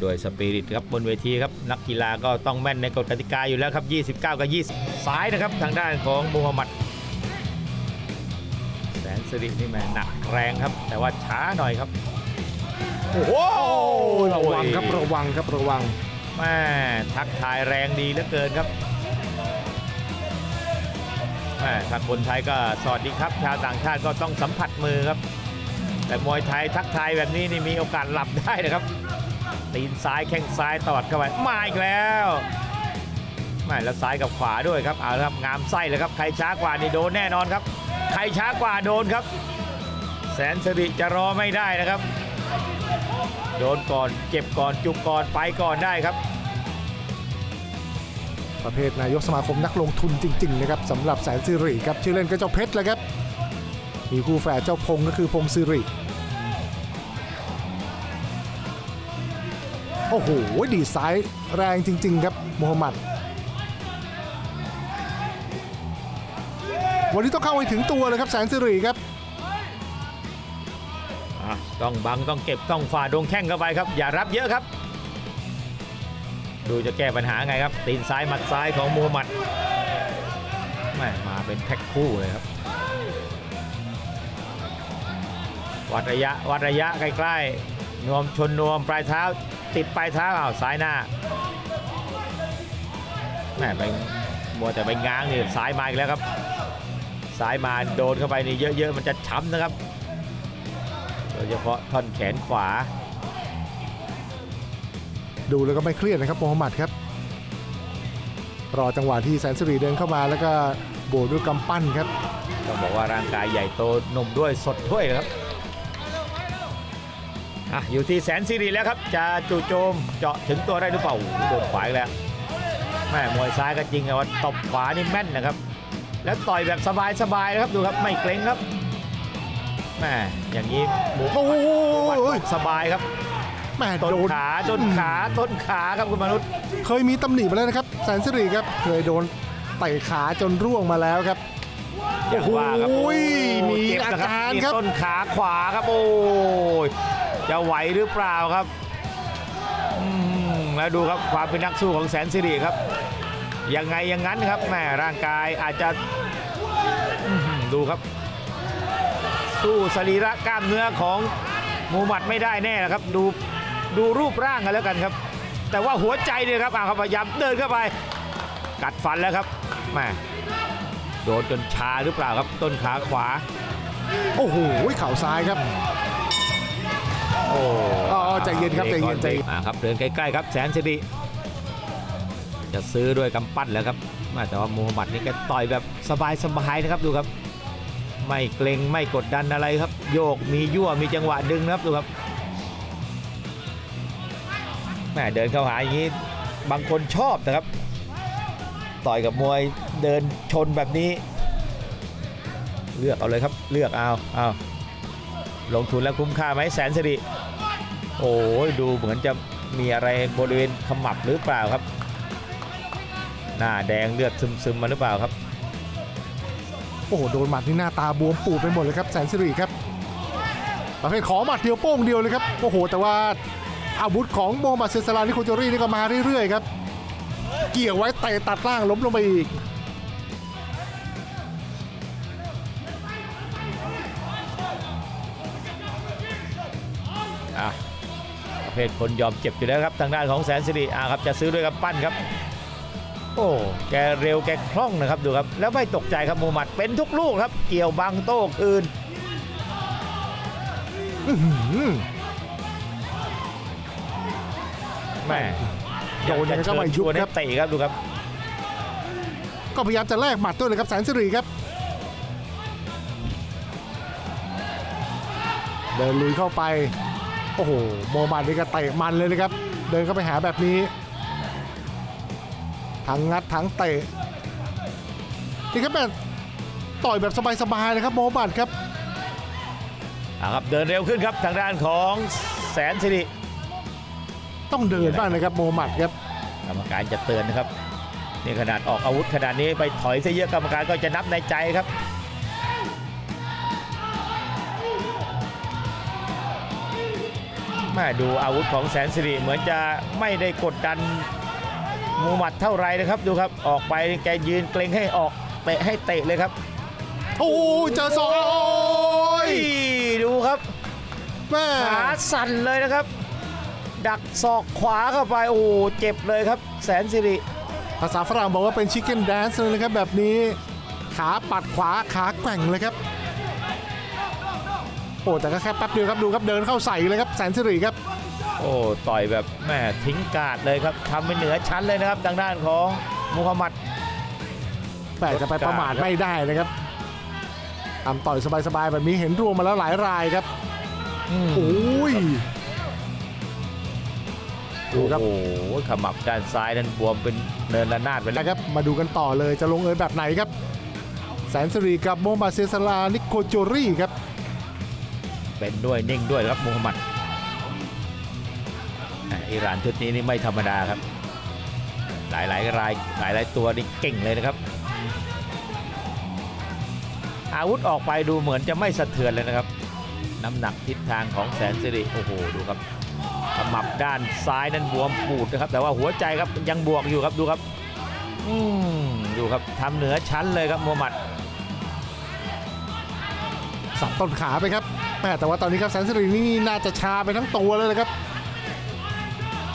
โดยสปิริตครับบนเวทีครับนักกีฬาก็ต้องแม่นในกฎกติกาอยู่แล้วครับ 29 กับ 20 ซ้ายนะครับทางด้านของมูฮัมหมัดแสนสิรินี่แหม่หนักแรงครับ แต่ว่าช้าหน่อยครับโอ้โหระวังครับระวังครับระวังแม่ทักทายแรงดีเหลือเกินครับแม่ถ้าคนไทยก็สวัสดีครับ ชาวต่างชาติก็ต้องสัมผัสมือครับ แต่มวยไทยทักทายแบบนี้นี่มีโอกาสหลับได้นะครับ ตีนซ้ายแข้งซ้ายตอดเข้าไปมาอีกแล้วแม่แล้วซ้ายกับขวาด้วยครับเอาละครับงามไส้เลยครับใครช้ากว่านี่โดนแน่นอนครับ ใครช้ากว่าโดนครับ แสนสิริจะรอไม่ได้นะครับ โดนก่อนเจ็บก่อนจุกก่อนไปก่อนได้ครับ ประเภทนายกสมาคมนักลงทุนจริงๆนะครับสำหรับแสนสิริครับชื่อเล่นก็เจ้าเพชรเลยครับมีคู่แฝดเจ้าพงก็คือพงศิริ โอ้โห ดีดซ้ายแรงจริง ๆ ครับมูฮัมหมัด วันนี้ต้องเข้าไปถึงตัวเลยครับแสนสิริครับ อะต้องบังต้องเก็บต้องฝ่าดวงแข้งเข้าไปครับ อย่ารับเยอะครับ ดูจะแก้ปัญหาไงครับ ตีนซ้ายหมัดซ้ายของมูฮัมหมัดแม่มาเป็นแพ็คคู่เลยครับ วัดระยะวัดระยะใกล้ๆนวมชนนวมปลายเท้า ติดปลายเท้าอ้าวซ้ายหน้าแม่ไปมัวแต่ไปง้างนี่ซ้ายมาอีกแล้วครับซ้ายมาโดนเข้าไปนี่เยอะๆมันจะช้ำนะครับโดยเฉพาะท่อนแขนขวา ดูแล้วก็ไม่เครียดนะครับมูฮัมหมัดครับ รอจังหวะที่แสนสิริเดินเข้ามาแล้วก็โบกด้วยกำปั้นครับต้องบอกว่าร่างกายใหญ่โตหนุ่มด้วยสดด้วยครับ อะอยู่ที่แสนสิริแล้วครับ จะจู่โจมเจาะถึงตัวได้หรือเปล่าโอ้โหโดนขวาอีกแล้วแม่มวยซ้ายก็จริงแต่ว่าตบขวานี่แม่นนะครับ แล้วต่อยแบบสบายๆนะครับดูครับไม่เกรงครับแม่อย่างนี้หมูโอ้โหวัดสบายครับแม่ต้นโดนขาต้นขาต้นขาครับคุณมนุษย์ เคยมีตำหนิมาแล้วนะครับ แสนสิริครับเคยโดนเตะขาจนร่วงมาแล้วครับอย่างว่าครับโอ้ยโอ้มีเจ็บนะอาการครับมีต้นขาขวาครับโอ้ย จะไหวหรือเปล่าครับแล้วดูครับความเป็นนักสู้ของแสนสิริครับ ยังไงอย่างนั้นครับแม่ร่างกายอาจจะดูครับ สู้สรีระกล้ามเนื้อของมูหมัดไม่ได้แน่นะครับ ดูดูรูปร่างกันแล้วกันครับ แต่ว่าหัวใจเนี่ยครับอ่าพยายามเดินเข้าไป กัดฟันแล้วครับแม่โดนจนชาหรือเปล่าครับต้นขาขวา โอ้โหเข่าซ้ายครับ โอ้อ๋อใจเย็นครับใจเย็นใจเย็นอ่าครับเดินใกล้ๆครับแสนสิริจะซื้อด้วยกำปั้นแล้วครับอ่าแต่ว่ามูฮัมหมัดนี่แกต่อยแบบสบายๆนะครับดูครับ ไม่เกรงไม่กดดันอะไรครับ โยกมียั่วมีจังหวะดึงนะครับดูครับแม่เดินเข้าหาอย่างนี้บางคนชอบนะครับ ต่อยกับมวยเดินชนแบบนี้ เลือกเอาเลยครับเลือกเอาเอา ลงทุนแล้วคุ้มค่าไหมแสนสิริโอ้ยดูเหมือนจะมีอะไรบริเวณขมับหรือเปล่าครับ หน้าแดงเลือดซึมๆมาหรือเปล่าครับ โอ้โหโดนหมัดนี่หน้าตาบวมปูดไปหมดเลยครับแสนสิริครับประเภทขอหมัดเดียวโป้งเดียวเลยครับโอ้โห แต่ว่าอาวุธของโมมัดเซซาลานิโคจอรี่นี่ก็มาเรื่อยๆครับ เกี่ยวไว้เตะตัดล่างล้มลงไปอีก อะประเภทคนยอมเจ็บอยู่แล้วครับทางด้านของแสนสิริอะครับจะซื้อด้วยกำปั้นครับ โอ้แกเร็วแกคล่องนะครับดูครับ แล้วไม่ตกใจครับมูฮัมหมัดเป็นทุกลูกครับ เกี่ยวบังโต้คืนอื้อหือแม่โดนยังไงก็ไม่ยุบชวนให้ครับเตะครับดูครับ ก็พยายามจะแลกหมัดด้วยเลยครับแสนสิริครับ เดินลุยเข้าไป โอ้โหโมฮัมหมัดนี่ก็เตะมันเลยนะครับ เดินเข้าไปหาแบบนี้ ทั้งงัดทั้งเตะนี่ครับแบบต่อยแบบสบายๆเลยครับโมฮัมหมัดครับอะครับเดินเร็วขึ้นครับทางด้านของแสนสิริต้องเดินบ้างนะครับโมฮัมหมัดครับกรรมการจะเตือนนะครับนี่ขนาดออกอาวุธขนาดนี้ไปถอยซะเยอะกรรมการก็จะนับในใจครับ ม่ดูอาวุธของแสนสิริเหมือนจะไม่ได้กดดันมูฮัมหมัดเท่าไหรนะครับดูครับออกไปแกยืนเกรงให้ออกเตะให้เตะเลยครับ โอ้ยเจอศอกโอ้ยดูครับแม่ขาสั่นเลยนะครับ ดักศอกขวาเข้าไปโอ้เจ็บเลยครับ แสนสิริ ภาษาฝรั่งบอกว่าเป็นชิคเก้นแดนซ์เลยนะครับแบบนี้ ขาปัดขวาขาแกว่งเลยครับ โอ้แต่ก็แค่แป๊บเดียวครับดูครับเดินเข้าใส่เลยครับแสนสิริครับ โอ้ต่อยแบบแม่ทิ้งการ์ดเลยครับทำไปเหนือชั้นเลยนะครับทางด้านของมูฮัมหมัดแต่จะไปประมาทไม่ได้นะครับทำต่อยสบายๆแบบนี้เห็นรวมมาแล้วหลายรายครับอืมโอ้ยดูครับโอ้โหขมับด้านซ้ายนั้นบวมเป็นเนินระนาดไปแล้วนะครับมาดูกันต่อเลยจะลงเอยแบบไหนครับ แสนสิริกับโมฮัมหมัดเซซาลานิโคโจรี่ครับ เป็นด้วยนิ่งด้วยครับมูฮัมหมัดอิหร่านชุดนี้นี่ไม่ธรรมดาครับ หลายหลายรายหลายหลายตัวนี่เก่งเลยนะครับ อาวุธออกไปดูเหมือนจะไม่สะเทือนเลยนะครับ น้ำหนักทิศทางของแสนสิริโอ้โหดูครับขมับด้านซ้ายนั้นบวมปูดนะครับ แต่ว่าหัวใจครับยังบวกอยู่ครับดูครับ อืมดูครับทำเหนือชั้นเลยครับมูฮัมหมัด สับต้นขาไปครับแม่แต่ว่าตอนนี้ครับแสนสิรินี่น่าจะชาไปทั้งตัวเลยนะครับ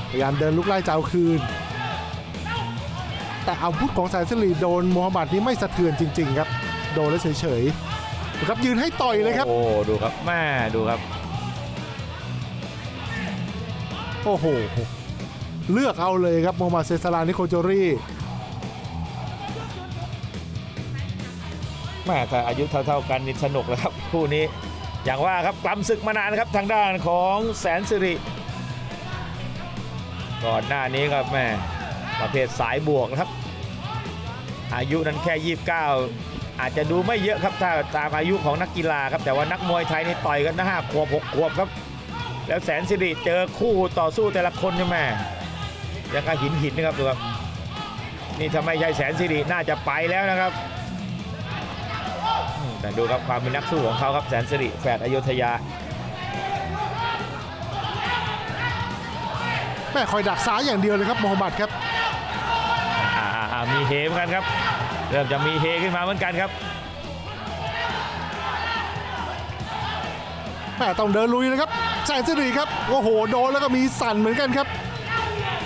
พยายามเดินลุกไล่เจ้าคืน แต่อาวุธของแสนสิริโดนโมฮัมหมัดนี่ไม่สะเทือนจริง ๆ ครับ โดนแล้วเฉยๆดูครับยืนให้ต่อยเลยครับ โอ้ดูครับแม่ดูครับ โอ้โหเลือกเอาเลยครับโมฮัมหมัดเซซาลานิโคโจรี่ แม่ถ้าอายุเท่า ๆกันนี่สนุกแล้วครับคู่นี้อย่างว่าครับกลำศึกมานานครับทางด้านของแสนสิริก่อนหน้านี้ครับแม่ประเภทสายบวกนะครับ อายุนั้นแค่ 29 อาจจะดูไม่เยอะครับถ้าตามอายุของนักกีฬาครับแต่ว่านักมวยไทยนี่ต่อยกันนะห้าขวบหกขวบครับ แล้วแสนสิริเจอคู่ต่อสู้แต่ละคนใช่ไหมยังกับหินหินนะครับดูครับนี่ถ้าไม่ใช่แสนสิริน่าจะไปแล้วนะครับ แต่ดูครับความเป็นนักสู้ของเขาครับแสนสิริแฝดอยุธยาแม่คอยดักซ้ายอย่างเดียวเลยครับโมฮัมหมัดครับอ่าอ่าอ่ามีเฮเหมือนกันครับ เริ่มจะมีเฮขึ้นมาเหมือนกันครับแม่ต้องเดินลุยนะครับแสนสิริครับโอ้โหโดนแล้วก็มีสั่นเหมือนกันครับ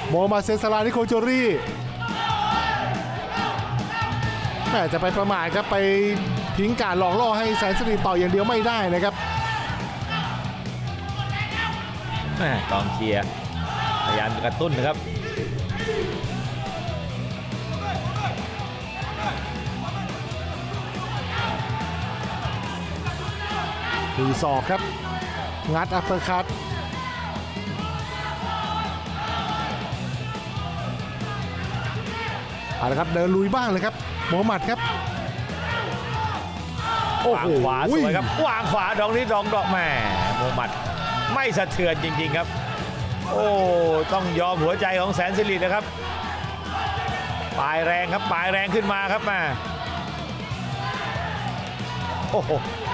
โมฮัมหมัดเซซาลานิโคโจรี่แม่จะไปประมาทครับไป ทิ้งการหลอกล่อให้แสนสิริต่อยอย่างเดียวไม่ได้นะครับแม่กองเชียร์พยายามจะกระตุ้นนะครับตีศอกครับ งัดอัปเปอร์คัตเอาละครับเดินลุยบ้างเลยครับโมฮัมหมัดครับโอ้ วาโหงขวาสวยครับวางขวาดอกนี้ดองดอกแม่โมหมัดไม่สะเทือนจริง ๆครับ โอ้ต้องยอมหัวใจของแสนสิรินะครับปลายแรงครับปลายแรงขึ้นมาครับแม่โอ้โห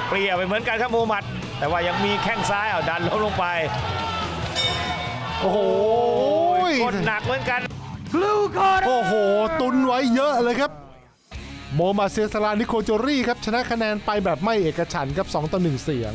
เปรียไปเหมือนกันครับโมหมัด แต่ว่ายังมีแข้งซ้ายเอาดันล้มลงไป โอ้โหกดหนักเหมือนกัน โอ้โห ตุนไว้เยอะเลยครับ โมมาเซสลานิโคโจรี่ครับชนะคะแนนไปแบบไม่เอกฉันครับ2ต่อ1เสียง